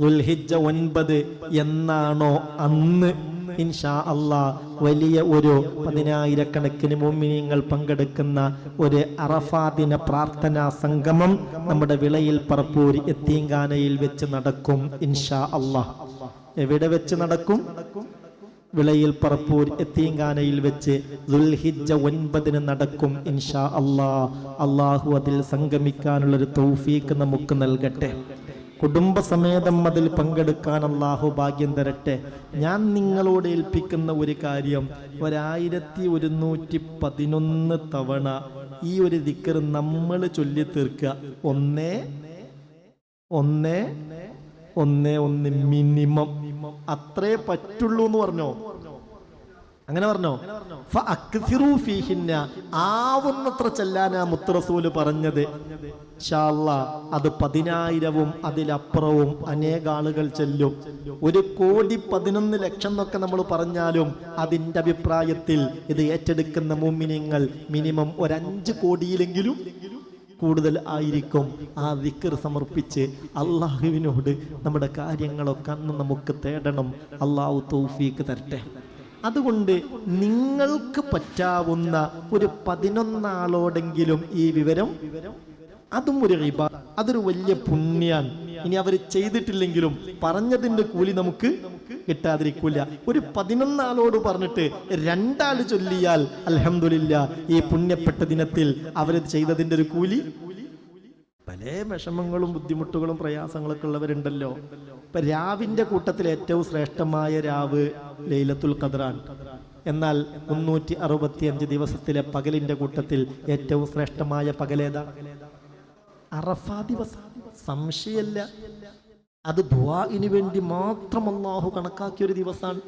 ദുൽഹിജ്ജ ഒൻപത് എന്നാണോ അന്ന്? ഇൻഷാ അള്ളാ വലിയ ഒരു പതിനായിരക്കണക്കിന് മുമ്മിനിയങ്ങൾ പങ്കെടുക്കുന്ന ഒരു അറഫാദിന പ്രാർത്ഥനാ സംഗമം നമ്മുടെ വിളയിൽ പറപ്പൂർ എത്തീങ്കാനയിൽ വെച്ച് നടക്കും ഇൻഷാ അള്ളാ എവിടെ വെച്ച് നടക്കും? വിളയിൽ പറപ്പൂർ എത്തീങ്കാനയിൽ വെച്ച് ദുൽഹിജ്ജ ഒൻപതിന് നടക്കും ഇൻഷാ അള്ളാ അള്ളാഹു അതിൽ സംഗമിക്കാനുള്ളൊരു തൗഫീക്ക് നമുക്ക് നൽകട്ടെ. കുടുംബസമേതം അതിൽ പങ്കെടുക്കാൻ അള്ളാഹു ഭാഗ്യം തരട്ടെ. ഞാൻ നിങ്ങളോട് ഏൽപ്പിക്കുന്ന ഒരു കാര്യം ഒരായിരത്തി ഒരുന്നൂറ്റി പതിനൊന്ന് തവണ ഈ ഒരു ദിക്കർ നമ്മൾ ചൊല്ലി തീർക്കുക. ഒന്നേ ഒന്നേ ഒന്നേ ഒന്ന് മിനിമം. അത്രേ പറ്റുള്ളൂ എന്ന് പറഞ്ഞോ? അങ്ങനെ പറഞ്ഞോ? ഫീഹിന്ന ആവുന്നത്ര ചെല്ലാനാ മുത്തറസൂൽ പറഞ്ഞത്. അത് പതിനായിരവും അതിലപ്പുറവും അനേക ആളുകൾ ചെല്ലും. ഒരു കോടി പതിനൊന്ന് ലക്ഷം എന്നൊക്കെ നമ്മൾ പറഞ്ഞാലും അതിന്റെ അഭിപ്രായത്തിൽ ഇത് ഏറ്റെടുക്കുന്ന മുമ്മിനിങ്ങൾ മിനിമം ഒരു അഞ്ച് കോടിയിലെങ്കിലും കൂടുതൽ ആയിരിക്കും. ആ വിക്കർ സമർപ്പിച്ച് അള്ളാഹുവിനോട് നമ്മുടെ കാര്യങ്ങളൊക്കെ അന്ന് നമുക്ക് തേടണം. അള്ളാഹു തൗഫീക്ക് തരട്ടെ. അതുകൊണ്ട് നിങ്ങൾക്ക് പറ്റാവുന്ന ഒരു പതിനൊന്നാളോടെങ്കിലും ഈ വിവരം അതും ഒരു റിബ അതൊരു വലിയ പുണ്യാണ്. ഇനി അവർ ചെയ്തിട്ടില്ലെങ്കിലും പറഞ്ഞതിന്റെ കൂലി നമുക്ക് കിട്ടാതിരിക്കില്ല ഒരു പതിനൊന്നാളോട് പറഞ്ഞിട്ട് രണ്ടാൾ ചൊല്ലിയാൽ അലഹമില്ല ഈ പുണ്യപ്പെട്ട ദിനത്തിൽ അവർ ചെയ്തതിന്റെ ഒരു കൂലി. പല വിഷമങ്ങളും ബുദ്ധിമുട്ടുകളും പ്രയാസങ്ങളൊക്കെ ഉള്ളവരുണ്ടല്ലോ. ഇപ്പൊ രാവിന്റെ കൂട്ടത്തിൽ ഏറ്റവും ശ്രേഷ്ഠമായ രാവ് ലൈലത്തുൽ ഖദ്റാൻ. എന്നാൽ മുന്നൂറ്റി അറുപത്തി അഞ്ച് ദിവസത്തിലെ പകലിന്റെ കൂട്ടത്തിൽ ഏറ്റവും ശ്രേഷ്ഠമായ പകലേതാ അറഫാ ദിവസം. സംശയല്ല അത് ദുആഇന് വേണ്ടി മാത്രം അള്ളാഹു കണക്കാക്കിയ ഒരു ദിവസമാണ്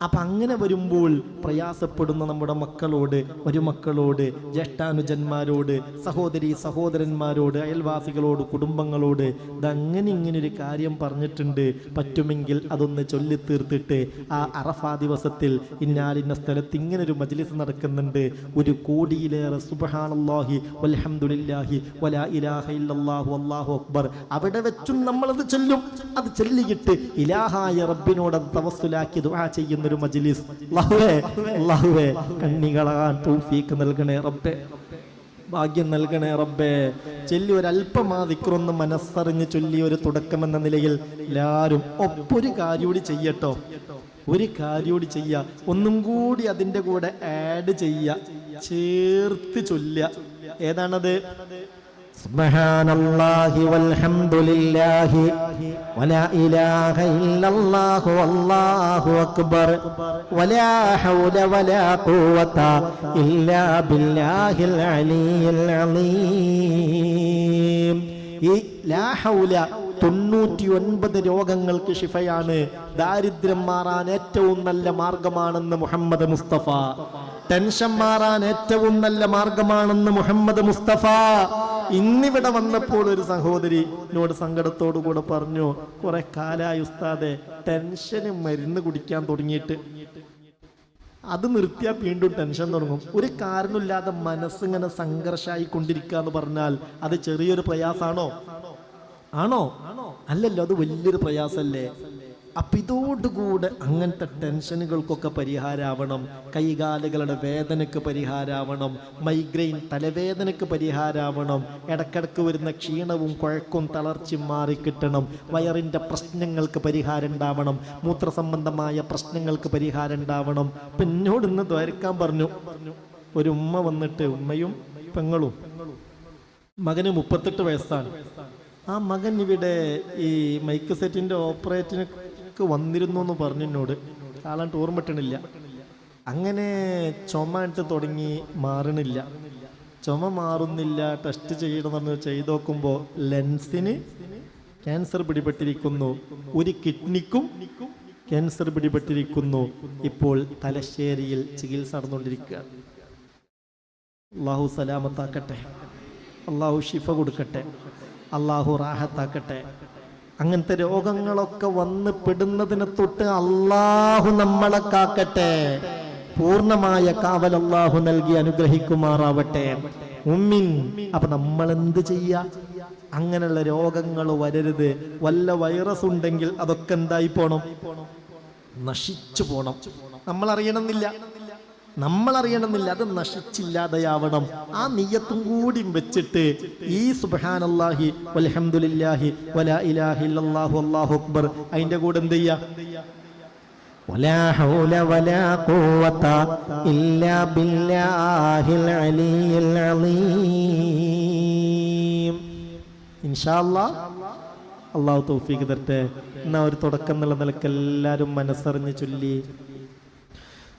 അപ്പൊ അങ്ങനെ വരുമ്പോൾ പ്രയാസപ്പെടുന്ന നമ്മുടെ മക്കളോട് ഒരു മക്കളോട് ജ്യേഷ്ഠാനുജന്മാരോട് സഹോദരി സഹോദരന്മാരോട് അയൽവാസികളോട് കുടുംബങ്ങളോട് ഇതങ്ങനെ ഒരു കാര്യം പറഞ്ഞിട്ടുണ്ട്. പറ്റുമെങ്കിൽ അതൊന്ന് ചൊല്ലി തീർത്തിട്ട് ആ അറഫാ ദിവസത്തിൽ ഇന്നാലിന്ന സ്ഥലത്ത് ഇങ്ങനെ ഒരു മജ്ലിസ് നടക്കുന്നുണ്ട്. ഒരു കോടിയിലേറെ സുബ്ഹാനല്ലാഹി വൽഹംദുലില്ലാഹി വലാ ഇലാഹ ഇല്ലല്ലാഹു അല്ലാഹു അക്ബർ. അവിടെ വെച്ചും നമ്മളത് ചൊല്ലും. അത് ചൊല്ലിയിട്ട് ഇലാഹായ റബ്ബിനോട് തവസ്സുലാക്കി ദുആ ചെയ്യുന്ന. ഒരു മജ്ലിസ്. അല്ലാഹുവേ അല്ലാഹുവേ കണ്ണികളാൻ തൗഫീക്ക് നൽകണേ റബ്ബേ. ഭാഗ്യം നൽകണേ റബ്ബേ. ചൊല്ലി ഒരല്പമാ ദിക്റൊന്ന് മനസ്സറിഞ്ഞ് ചൊല്ലി ഒരു തുടക്കം എന്ന നിലയിൽ എല്ലാവരും ഒപ്പൊരു കാര്യം കൂടി ചെയ്യട്ടോ. ഒരു കാര്യം കൂടി ചെയ്യ. ഒന്നും കൂടി അതിന്റെ കൂടെ ആഡ് ചെയ്യ. ചേർത്ത് ചൊല്ലുക. ഏതാണത്? سبحان الله والحمد لله ولا إله إلا الله والله أكبر ولا حول ولا قوة إلا بالله العلي العظيم ഈ ലാ ഹൗല തൊണ്ണൂറ്റി ഒൻപത് രോഗങ്ങൾക്ക് ഷിഫയാണ് ദാരിദ്ര്യം മാറാൻ ഏറ്റവും നല്ല മാർഗമാണെന്ന് മുഹമ്മദ് മുസ്തഫ ടെൻഷൻ മാറാൻ ഏറ്റവും നല്ല മാർഗമാണെന്ന് മുഹമ്മദ് മുസ്തഫ ഇന്നിവിടെ വന്നപ്പോൾ ഒരു സഹോദരി എന്നോട് സങ്കടത്തോടു കൂടെ പറഞ്ഞു കുറെ കാലായി ഉസ്താദെ ടെൻഷന് മരുന്ന് കുടിക്കാൻ തുടങ്ങിയിട്ട്. അത് നിർത്തിയാൽ വീണ്ടും ടെൻഷൻ തുടങ്ങും. ഒരു കാരണമില്ലാതെ മനസ്സിങ്ങനെ സംഘർഷമായി കൊണ്ടിരിക്കുക എന്ന് പറഞ്ഞാൽ അത് ചെറിയൊരു പ്രയാസാണോ? ആണോ? അല്ലല്ലോ അത് വലിയൊരു പ്രയാസല്ലേ? അപ്പൊ ഇതോടുകൂടെ അങ്ങനത്തെ ടെൻഷനുകൾക്കൊക്കെ പരിഹാരമാവണം കൈകാലുകളുടെ വേദനയ്ക്ക് പരിഹാരമാവണം മൈഗ്രെയിൻ തലവേദനയ്ക്ക് പരിഹാരമാവണം ഇടക്കിടക്ക് വരുന്ന ക്ഷീണവും കുഴക്കും തളർച്ചയും മാറിക്കിട്ടണം. വയറിന്റെ പ്രശ്നങ്ങൾക്ക് പരിഹാരം ഉണ്ടാവണം മൂത്രസംബന്ധമായ പ്രശ്നങ്ങൾക്ക് പരിഹാരം ഉണ്ടാവണം അപ്പം എന്നോട് ഇന്ന് ദ്വരക്കാൻ പറഞ്ഞു. ഒരു ഉമ്മ വന്നിട്ട് ഉമ്മയും പെങ്ങളും. മകന് മുപ്പത്തെട്ട് വയസ്സാണ്. ആ മകൻ ഇവിടെ ഈ മൈക്ക് സെറ്റിന്റെ ഓപ്പറേറ്റിനൊക്കെ വന്നിരുന്നു എന്ന് പറഞ്ഞു എന്നോട്. കാലാണ്ട് ഓർമ്മട്ടണില്ല അങ്ങനെ ചുമ ഇട്ട് തുടങ്ങി മാറണില്ല. ചുമ മാറുന്നില്ല ടെസ്റ്റ് ചെയ്യണമെന്ന് ചെയ്ത് നോക്കുമ്പോൾ ലെൻസിന് ക്യാൻസർ പിടിപെട്ടിരിക്കുന്നു. ഒരു കിഡ്നിക്കും ക്യാൻസർ പിടിപെട്ടിരിക്കുന്നു. ഇപ്പോൾ തലശ്ശേരിയിൽ ചികിത്സ നടന്നുകൊണ്ടിരിക്കുകയാണ് അള്ളാഹു സലാമത്താക്കട്ടെ. അള്ളാഹു ഷിഫ കൊടുക്കട്ടെ. അള്ളാഹു റാഹത്താക്കട്ടെ. അങ്ങനത്തെ രോഗങ്ങളൊക്കെ വന്ന് പെടുന്നതിന് തൊട്ട് അള്ളാഹു നമ്മളെ കാക്കട്ടെ. പൂർണമായ കാവൽ അള്ളാഹു നൽകി അനുഗ്രഹിക്കുമാറാവട്ടെ. ഉമ്മിൻ അപ്പൊ നമ്മൾ എന്ത് ചെയ്യ? അങ്ങനെയുള്ള രോഗങ്ങൾ വരരുത്. വല്ല വൈറസ് ഉണ്ടെങ്കിൽ അതൊക്കെ എന്തായി പോണം? നശിച്ചു പോണം. നമ്മൾ അറിയണമെന്നില്ല നമ്മൾ അറിയണമെന്നില്ല അത് നശിച്ചില്ലാതെയാവണം ആ നീയത്തും കൂടി വെച്ചിട്ട് ഈ സുബ്ഹാനല്ലാഹി വൽഹംദുലില്ലാഹി വലാ ഇലാഹ ഇല്ലല്ലാഹു അല്ലാഹു അക്ബർ അതിന്റെ കൂടെ എന്ത് ചെയ്യാ ولا حول ولا قوة إلا بالله العلي العظيم ഇൻഷാല്ലാ അള്ളാഹു തൗഫീഖ് തരട്ടെ എന്നാ ഒരു തുടക്കം എന്നുള്ള നിലക്ക് എല്ലാവരും മനസ്സറിഞ്ഞ് ചൊല്ലി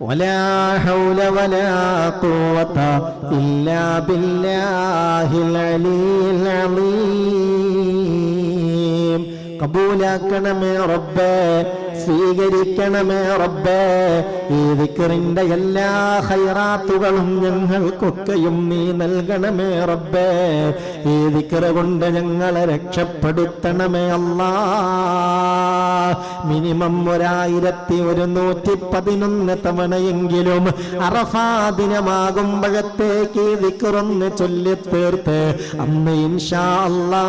ولا حول ولا قوة إلا بالله العلي العظيم കബൂലാക്കണമേ റബ്ബേ സ്വീകരിക്കണമേ റബ്ബേ. ഈ വിക്കറിന്റെ എല്ലാ ഹൈറാത്തുകളും ഞങ്ങൾക്കൊക്കെയും നീ നൽകണമേ റബ്ബേ. ഈ വിക്കറ കൊണ്ട് ഞങ്ങളെ രക്ഷപ്പെടുത്തണമേ അല്ലാ മിനിമം ഒരായിരത്തി ഒരുന്നൂറ്റി പതിനൊന്ന് തവണയെങ്കിലും അറഫാ ദിനമാകുമ്പോഴത്തേക്ക് ഈ വിക്കറൊന്ന് ചൊല്ലിത്തീർത്ത് അമ്മ ഇൻഷാ അല്ലാ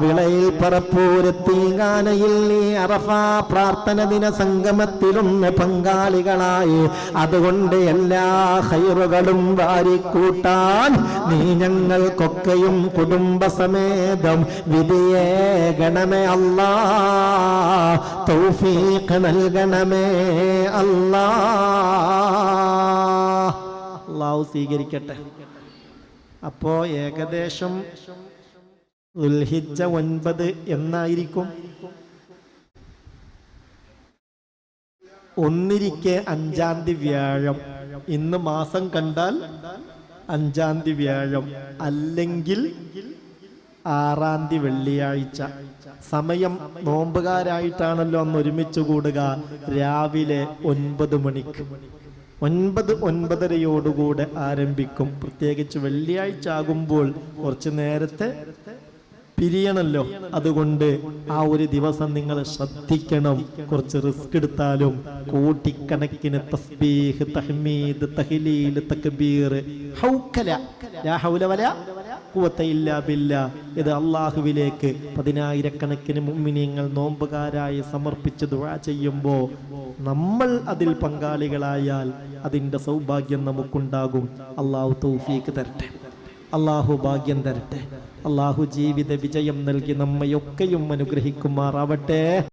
വിളയിൽ പറപ്പൂരത്തീങ്ങാനയിൽ നീ അറഫ പ്രാർത്ഥന ദിന സംഗമത്തിലൊന്ന് പങ്കാളികളായി. അതുകൊണ്ട് എല്ലാ ഹൈറുകളും വാരിക്കൂട്ടാൻ നീ ഞങ്ങൾക്കൊക്കെയും കുടുംബസമേതം വിധിയേ ഗണമേ അല്ലാ. തൗഫീഖ് നൽകണമേ അല്ലാ. അള്ളാഹു സ്വീകരിക്കട്ടെ. അപ്പോ ഏകദേശം ദുൽഹിജ്ജ ഒൻപത് എന്നായിരിക്കും. ഒന്നിരിക്കെ അഞ്ചാം തീയതി വ്യാഴം. ഇന്ന് മാസം കണ്ടാൽ അഞ്ചാം തീയതി വ്യാഴം. അല്ലെങ്കിൽ ആറാം തീയതി വെള്ളിയാഴ്ച. സമയം നോമ്പുകാരായിട്ടാണല്ലോ അന്ന് ഒരുമിച്ച് കൂടുക. രാവിലെ ഒൻപത് മണിക്ക്. ഒൻപത് ഒൻപതരയോടുകൂടെ ആരംഭിക്കും. പ്രത്യേകിച്ച് വെള്ളിയാഴ്ച ആകുമ്പോൾ കുറച്ച് നേരത്തെ പിരിയണല്ലോ. അതുകൊണ്ട് ആ ഒരു ദിവസം നിങ്ങൾ ശ്രദ്ധിക്കണം. കുറച്ച് റിസ്ക് എടുത്താലും കോട്ടിക്കണക്കിന് തസ്ബീഹ് തഹ്മീദ് തഹ്ലീൽ തക്ബീർ. ഹൗകല ലാ ഹൗല വല ഇത് അള്ളാഹുവിലേക്ക് പതിനായിരക്കണക്കിന് മുഅ്മിനീങ്ങൾ നോമ്പുകാരായി സമർപ്പിച്ച് ദുആ ചെയ്യുമ്പോൾ നമ്മൾ അതിൽ പങ്കാളികളായാൽ അതിന്റെ സൗഭാഗ്യം നമുക്കുണ്ടാകും. അള്ളാഹു തൗഫീക്ക് തരട്ടെ. അള്ളാഹു ഭാഗ്യം തരട്ടെ. അള്ളാഹു ജീവിത വിജയം നൽകി നമ്മയൊക്കെയും അനുഗ്രഹിക്കുമാറാവട്ടെ.